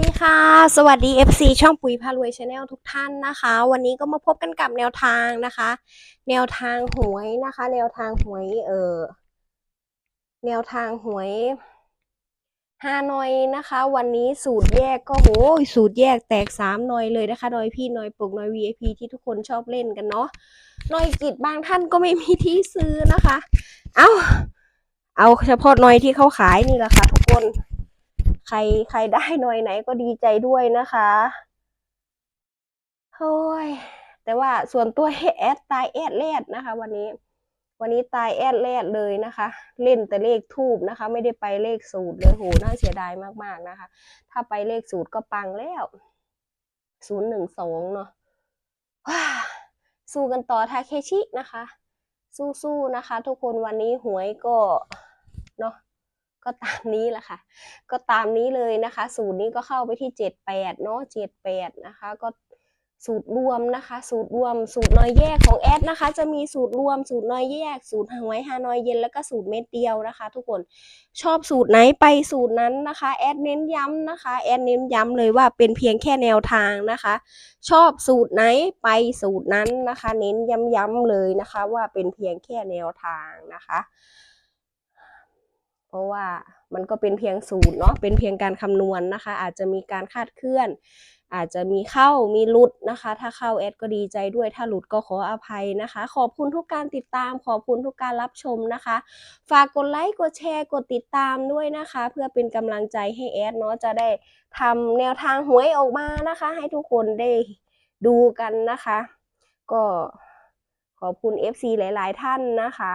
ดีค่ะ สวัสดี FC ช่องปุ๋ยพารวยชาแนลทุกท่านนะคะ วันนี้ก็มาพบกันกับแนวทางนะคะ แนวทางหวยนะคะ แนวทางหวยเออแนวทางหวยฮานอยนะคะ วันนี้สูตรแยกก็โหสูตรแยกแตกสามหน่อยเลยนะคะหน่อยพี่หน่อยปลุกหน่อย VIP ที่ทุกคนชอบเล่นกันเนาะหน่อยกิจบางท่านก็ไม่มีที่ซื้อนะคะ เอาเอาเฉพาะหน่อยที่เขาขายนี่แหละค่ะทุกคน ใครใครได้หน่อยไหนก็ดีใจด้วยนะคะโอ้ยแต่ว่าส่วนตัวแอดตายแอดแลดนะคะ วันนี้ วันนี้ตายแอดแลดเลยนะคะ เล่นแต่เลขทูบนะคะ ไม่ได้ไปเลขสูตรเลยโหน่าเสียดายมากๆนะคะ ถ้าไปเลขสูตรก็ปังแล้วศูนย์หนึ่งสองเนาะว้าสู้กันต่อทาเคชินะคะ สู้ๆนะคะ ทุกคนวันนี้หวยก็เนาะ ก็ตามนี้แหละค่ะ ก็ตามนี้เลยนะคะ สูตรนี้ก็เข้าไปที่เจ็ดแปดเนาะเจ็ดแปดนะคะ ก็สูตรรวมนะคะ สูตรรวม สูตรน้อยแยกของแอดนะคะ จะมีสูตรรวม สูตรน้อยแยก สูตรหวยฮานอยเย็นแล้วก็สูตรเม็ดเดียวนะคะ ทุกคนชอบสูตรไหนไปสูตรนั้นนะคะแอดเน้นย้ำนะคะแอดเน้นย้ำเลยว่าเป็นเพียงแค่แนวทางนะคะ ชอบสูตรไหนไปสูตรนั้นนะคะ เน้นย้ำๆเลยนะคะ ว่าเป็นเพียงแค่แนวทางนะคะ ราะว่ามันก็เป็นเพียงสูตรเนาะเป็นเพียงการคำนวณนะคะ อาจจะมีการคาดเคลื่อน อาจจะมีเข้ามีหลุดนะคะ ถ้าเข้าแอดก็ดีใจด้วยถ้าหลุดก็ขออภัยนะคะ ขอบคุณทุกการติดตาม ขอบคุณทุกการรับชมนะคะ ฝากกดไลค์กดแชร์กดติดตามด้วยนะคะ เพื่อเป็นกำลังใจให้แอดเนาะจะได้ทำแนวทางหวยออกมานะคะ ให้ทุกคนได้ดูกันนะคะ ก็ขอบคุณ FC หลาย ๆ ท่านนะคะ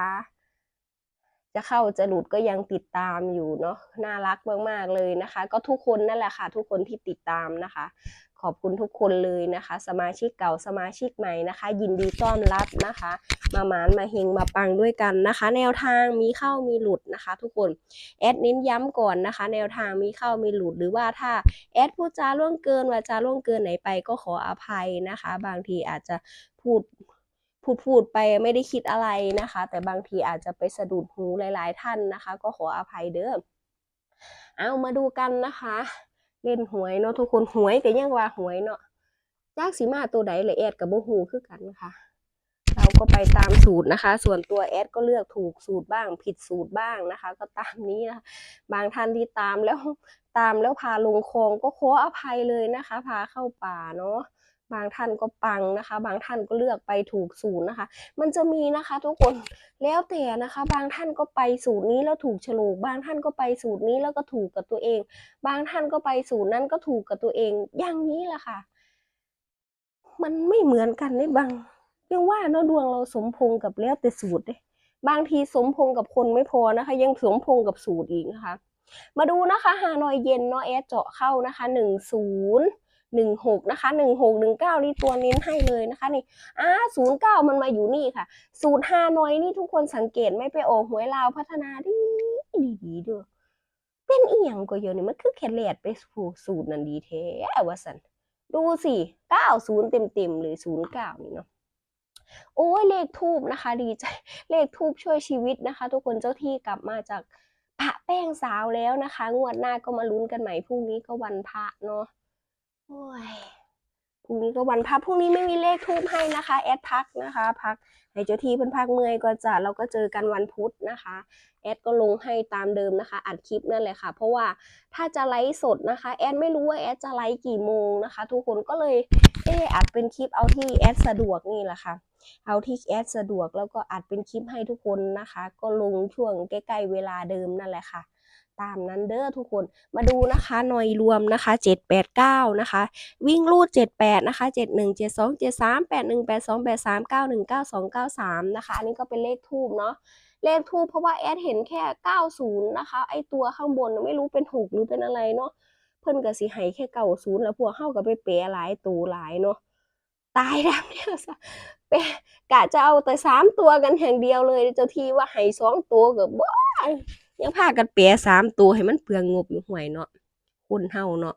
จะเข้าจะหลุดก็ยังติดตามอยู่เนาะน่ารักมากๆเลยนะคะ ก็ทุกคนนั่นแหละค่ะ ทุกคนที่ติดตามนะคะ ขอบคุณทุกคนเลยนะคะ สมาชิกเก่าสมาชิกใหม่นะคะ ยินดีต้อนรับนะคะ มาหมานมาเฮงมาปังด้วยกันนะคะ แนวทางมีเข้ามีหลุดนะคะ ทุกคนแอดเน้นย้ำก่อนนะคะ แนวทางมีเข้ามีหลุดหรือว่าถ้าแอดพูดจาล่วงเกินว่าจาล่วงเกินไหนไปก็ขออภัยนะคะ บางทีอาจจะพูด พูดพูดไปไม่ได้คิดอะไรนะคะ แต่บางทีอาจจะไปสะดุดหูหลาย ๆ ท่านนะคะ ก็ขออภัยเด้อเอามาดูกันนะคะ เล่นหวยเนาะทุกคนหวยก็ยังว่าหวยเนาะจากสีมาตัวใดเลยแอดกับโบหูคือกันค่ะเราก็ไปตามสูตรนะคะ ส่วนตัวแอดก็เลือกถูกสูตรบ้าง ผิดสูตรบ้างนะคะ ก็ตามนี้นะะบางท่านที่ตามแล้วตามแล้วพาลงคลองก็ขออภัยเลยนะคะ พาเข้าป่าเนาะ บางท่านก็ปังนะคะ บางท่านก็เลือกไปถูกสูตรนะคะ มันจะมีนะคะทุกคนแล้วแต่นะคะ บางท่านก็ไปสูตรนี้แล้วถูกโฉลกบางท่านก็ไปสูตรนี้แล้วก็ถูกกับตัวเอง บางท่านก็ไปสูตรนั้นก็ถูกกับตัวเอง อย่างนี้แหละค่ะ มันไม่เหมือนกันนี่บางยังว่าเนาะดวงเราสมพงกับแล้วแต่สูตรเด้บางทีสมพงกับคนไม่พอนะคะ ยังสมพงกับสูตรอีกนะคะ มาดูนะคะฮานอยเย็นเนาะแอดเจาะเข้านะคะหนึ่งศูนย์ หนึ่งหกนะคะหนึ่งหกหนึ่งเก้านี่ตัวเน้นให้เลยนะคะนี่อ่าศูนย์เก้ามันมาอยู่นี่ค่ะศูนย์ห้าน้อยนี่ทุกคนสังเกตไม่ไปออกหวยลาวพัฒนาดีดีดีเด้อเป็นเอียงก็เยอะนี่มันคือแค่เลดไปสู่สูตรนั่นดีแท้ว่าสันดูสิเก้าศูนย์เต็มเต็มๆเลยศูนย์เก้านี่เนาะโอ้ยเลขทูบนะคะ ดีใจเลขทูบช่วยชีวิตนะคะ ทุกคนเจ้าที่กลับมาจากพระแป้งสาวแล้วนะคะ งวดหน้าก็มาลุ้นกันใหม่พรุ่งนี้ก็วันพระเนาะ โอ้ยพรุ่งนี้ก็วันพักพรุ่งนี้ไม่มีเลขทูบให้นะคะ แอดพักนะคะ พักให้เจ้าที่เพิ่นพักเมื่อยก็จะเราก็เจอกันวันพุธนะคะ แอดก็ลงให้ตามเดิมนะคะ อัดคลิปนั่นแหละค่ะ เพราะว่าถ้าจะไลฟ์สดนะคะ แอดไม่รู้ว่าแอดจะไลฟ์กี่โมงนะคะ ทุกคนก็เลยเอออัดเป็นคลิปเอาที่แอดสะดวกนี่แหละค่ะ เอาที่แอดสะดวกแล้วก็อัดเป็นคลิปให้ทุกคนนะคะ ก็ลงช่วงใกล้ๆเวลาเดิมนั่นแหละค่ะ ตามนั้นเด้อทุกคนมาดูนะคะหน่อยรวมนะคะ 789 นะคะ วิ่งรูด 78 นะคะ 71 72 73 81 82 83 91 92 93 นะคะ อันนี้ก็เป็นเลขทูบเนาะเลขทูบเพราะว่าแอดเห็นแค่ 90 นะคะ ไอตัวข้างบนไม่รู้เป็น6หรือเป็นอะไรเนาะเพิ่นก็สิให้แค่90แล้วพวกเฮาก็ไปแปะหลายตัวหลายเนาะตายแล้วเนี่ยซะแปะกะจะเอาแต่3ตัวกันอย่างเดียวเลยเจ้าที่ว่าให้2ตัวก็บ่ ยังพากันแปะ3ตัวให้มันเปลืองงบอยู่ห่วยเนาะคนเฮาเนาะ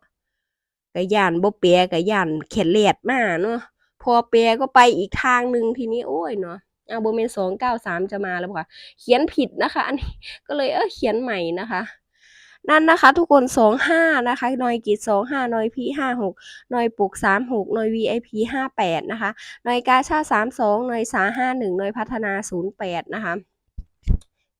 ก็ย้านบ่แปะก็ย้านแค่แลดมาเนาะพอแปะก็ไปอีกทางหนึ่งทีนี้โอ้ยเนาะเอาโบ่แม่น293จะมาแล้วบ่ะ เขียนผิดนะคะ อันนี้ก็เลยเออเขียนใหม่นะคะ นั่นนะคะ ทุกคนสองห้านะคะน่วยกิจสองห้าน่วยพีห้าหกน่วยปลุกสามหกหน่วย VIP ห้าแปดนะคะน่วยกาชาสามสองน่วยสาห้าหนึ่งน่วยพัฒนาศูนย์แปดนะคะ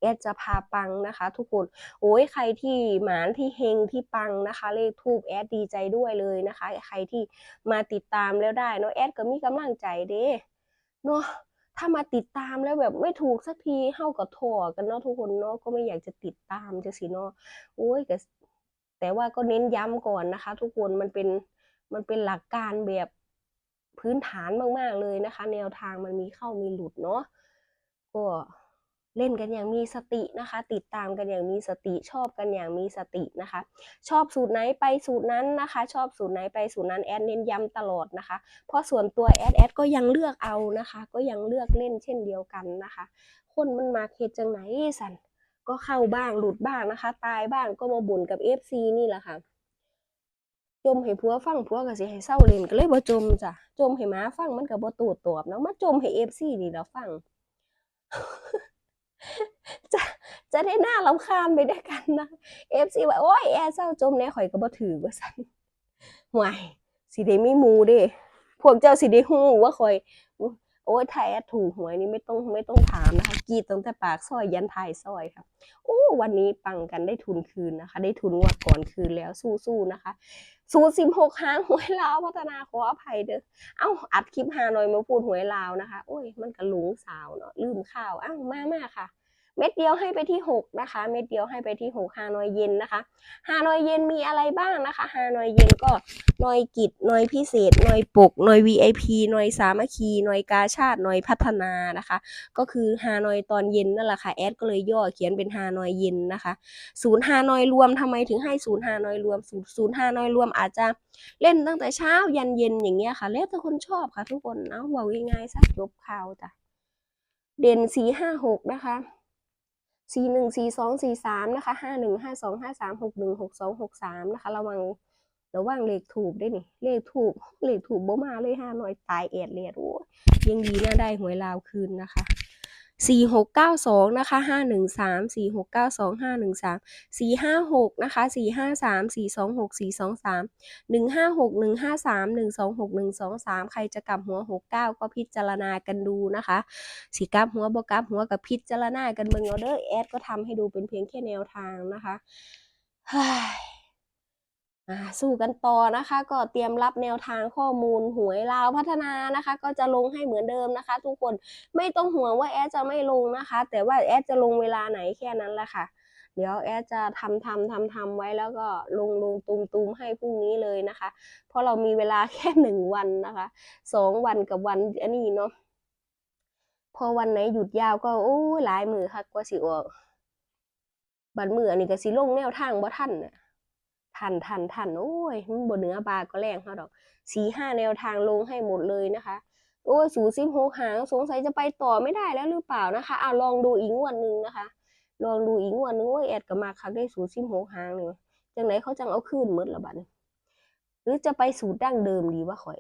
แอดจะพาปังนะคะ ทุกคนโอ้ยใครที่หมานที่เฮงที่ปังนะคะ เลขทูบแอดดีใจด้วยเลยนะคะ ใครที่มาติดตามแล้วได้เนาะแอดก็มีกำลังใจเด้เนาะถ้ามาติดตามแล้วแบบไม่ถูกสักทีเฮากับถั่วกันเนาะทุกคนเนาะก็ไม่อยากจะติดตามจะสิเนาะโอ้ยแต่แต่ว่าก็เน้นย้ำก่อนนะคะ ทุกคนมันเป็นมันเป็นหลักการแบบพื้นฐานมาก ๆ เลยนะคะ แนวทางมันมีเข้ามีหลุดเนาะก็ เล่นกันอย่างมีสตินะคะ ติดตามกันอย่างมีสติชอบกันอย่างมีสตินะคะ ชอบสูตรไหนไปสูตรนั้นนะคะ ชอบสูตรไหนไปสูตรนั้นแอดเน้นย้ำตลอดนะคะ เพราะส่วนตัวแอดแอดก็ยังเลือกเอานะคะ ก็ยังเลือกเล่นเช่นเดียวกันนะคะ คนมันมาเฮ็ดจังไหนสันก็เข้าบ้างหลุดบ้างนะคะ ตายบ้างก็มาบ่นกับ FC นี่แหละค่ะจมให้ผัวฟังผัวก็สิให้เศร้าเล่นก็เลยบ่จมจ้ะจมให้หมาฟังมันก็บ่ตูดตอบเนาะมาจมให้ FC นี่แล้วฟัง จะจะได้หน้ารำคาญไปด้วยกันนะเอฟซีว่าโอ้ยแอร์เศร้าจมแน่ข่อยก็บ่ถือว่าสั่นห่วยสิได้มีหมู่เด้พวกเจ้าสิได้ฮู้ว่าข่อย โอ้ยไทยแอดถูกหวยนี่ไม่ต้องไม่ต้องถามนะคะกีดตั้งแต่ปากซอยยันไทยซอยค่ะโอ้วันนี้ปังกันได้ทุนคืนนะคะ ได้ทุนงวดก่อนคืนแล้วสู้ๆนะคะศูนย์สิบหกห้างหวยลาวพัฒนาขออภัยเด้อเอ้าอัดคลิปฮานอยมาพูดหวยลาวนะคะ โอ้ยมันกระหลุงสาวเนาะลืมข่าวอ้าวมามาค่ะ เม็ดเดียวให้ไปที่หกนะคะ เม็ดเดียวให้ไปที่หกฮานอยเย็นนะคะฮานอยเย็นมีอะไรบ้างนะคะฮานอยเย็นก็หน่วยกิจหน่วยพิเศษหน่วยปกหน่วย VIP หน่วยสามัคคีหน่วยกาชาติหน่วยพัฒนานะคะ ก็คือฮานอยตอนเย็นนั่นแหละค่ะแอดก็เลยย่อเขียนเป็นฮานอยเย็นนะคะศูนย์ฮานอยรวมทำไมถึงให้ศูนย์ฮานอยรวมศูนย์ศูนย์ฮานอยรวมอาจจะเล่นตั้งแต่เช้ายันเย็นอย่างเงี้ยค่ะ แล้วแต่คนชอบค่ะทุกคนเอาเว่าง่ายๆซะจบข่าวจ้ะเด่นสีห้าหกนะคะ สี่หนึ่งสี่สองสี่สามนะคะห้าหนึ่งห้าสองห้าสามหกหนึ่งหกสองหกสามนะคะ ระวังระวังเลขถูกได้นี่เลขถูกเลขถูกบ่มาเลยห้าน้อยตายเอ็ดเลียดโอ้ยยังดีน่าได้หวยลาวคืนนะคะ สี่หกเก้าสองนะคะห้าหนึ่งสามสี่หกเก้าสองห้าหนึ่งสามสี่ห้าหกนะคะสี่ห้าสามสี่สองหกสี่สองสามหนึ่งห้าหกหนึ่งห้าสามหนึ่งสองหกหนึ่งสองสามใครจะกลับหัวหกเก้าก็พิจารณากันดูนะคะสีกลับหัวบกลับหัวกับพิจารณากันเบิ่งเอาเด้อแอดก็ทำให้ดูเป็นเพียงแค่แนวทางนะคะ สู้กันต่อนะคะ ก็เตรียมรับแนวทางข้อมูลหวยลาวพัฒนานะคะ ก็จะลงให้เหมือนเดิมนะคะ ทุกคนไม่ต้องห่วงว่าแอดจะไม่ลงนะคะ แต่ว่าแอดจะลงเวลาไหนแค่นั้นแหละค่ะ เดี๋ยวแอดจะทำทำทำทำไว้แล้วก็ลงลงตุมตุมให้พรุ่งนี้เลยนะคะ เพราะเรามีเวลาแค่หนึ่งวันนะคะสองวันกับวันอันนี้เนาะพอวันไหนหยุดยาวก็โอ้หลายมือค่ะกว่าสิออกบัดมืออันนี้ก็สิลงแนวทางบ่ทันน่ะ ทันทันทันโอ้ยบนเนื้อบาก็แรงเขาดอกสีห้าแนวทางลงให้หมดเลยนะคะ โอ้ยสูสิบหกหางสงสัยจะไปต่อไม่ได้แล้วหรือเปล่านะคะเอาลองดูอีกงวดหนึ่งนะคะ ลองดูอีกงวดหนึ่งโอ้ยแอดก็มาคักได้สูสิบหกหางหนึ่งจังไหนเขาจังเอาคืนหมดละบัดหรือจะไปสูตรดั้งเดิมดีวะข่อย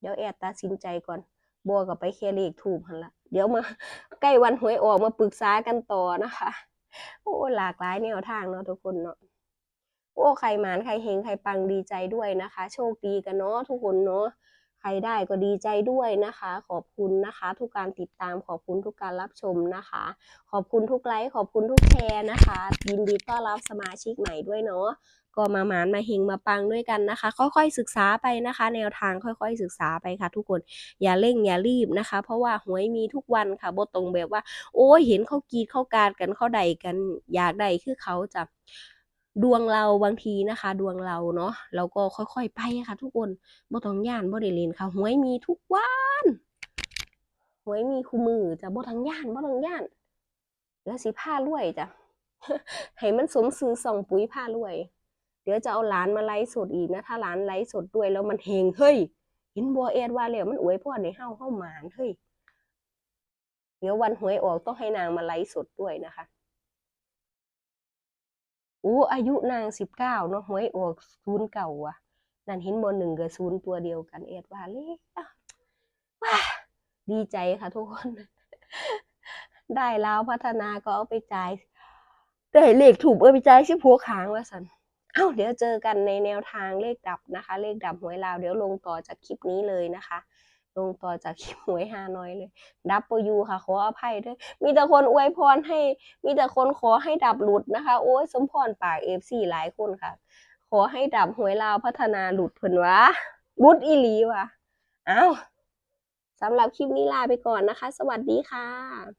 เดี๋ยวแอดตัดสินใจก่อนบัวกับไปเคลียร์เลขถูกหันละเดี๋ยวมาใกล้วันหวยออกมาปรึกษากันต่อนะคะ โอ้หลากหลายแนวทางเนาะทุกคนเนาะ โอ้ใครหมานใครเฮงใครปังดีใจด้วยนะคะ โชคดีกันเนาะทุกคนเนาะใครได้ก็ดีใจด้วยนะคะ ขอบคุณนะคะ ทุกการติดตามขอบคุณทุกการรับชมนะคะ ขอบคุณทุกไลค์ขอบคุณทุกแชร์นะคะ ยินดีต้อนรับสมาชิกใหม่ด้วยเนาะก็มาหมานมาเฮงมาปังด้วยกันนะคะ ค่อยๆศึกษาไปนะคะ แนวทางค่อยๆศึกษาไปค่ะ ทุกคนอย่าเร่งอย่ารีบนะคะ เพราะว่าหวยมีทุกวันค่ะบตรงแบบว่า โอ้ยเห็นเขากีดเขาการกันเขาใดกันอยากใดคือเขาจะ ดวงเราบางทีนะคะ ดวงเราเนาะเราก็ค่อยๆไปค่ะ ทุกคนบ่ต้องย่านบ่ได้เล่นค่ะหวยมีทุกวันหวยมีคู่มือจ้ะบ่ต้องย่านบ่ต้องย่าน แล้วสิผ้ารวยจ้ะให้มันสมซื้อส่องปุ๋ยผ้ารวย เดี๋ยวจะเอาหลานมาไลฟ์สดอีกนะ ถ้าหลานไลฟ์สดด้วยแล้วมันเฮงเฮ้ยเห็นบัวเอ็ดว่าแล้วมันอวยพรให้เฮาเฮาหมานเฮ้ยเดี๋ยววันหวยออกต้องให้นางมาไลฟ์สดด้วยนะคะ โอ้อายุนางสิบเก้าเนาะหวยออกศูนย์เก่าว่ะ นั่นเห็นบนหนึ่งกับศูนย์ตัวเดียวกันเอ็ดว่าเลขอะว้าดีใจค่ะทุกคน ได้แล้วพัฒนาก็เอาไปจ่ายได้เลขถูกเออไปจ่ายสิบหัวค้างว่าสันเอ้าเดี๋ยวเจอกันในแนวทางเลขดับนะคะ เลขดับหวยลาวเดี๋ยวลงต่อจากคลิปนี้เลยนะคะ ลงต่อจากคลิปหวยฮานอยเลยดับเบิลยูค่ะ ขออภัยด้วย มีแต่คนอวยพรให้ มีแต่คนขอให้ดับหลุดนะคะ โอ้ยสมพรปากเอฟซีหลายคนค่ะ ขอให้ดับหวยลาวพัฒนาหลุดเพิ่นวะหลุดอีหลีวะเอ้าสำหรับคลิปนี้ลาไปก่อนนะคะ สวัสดีค่ะ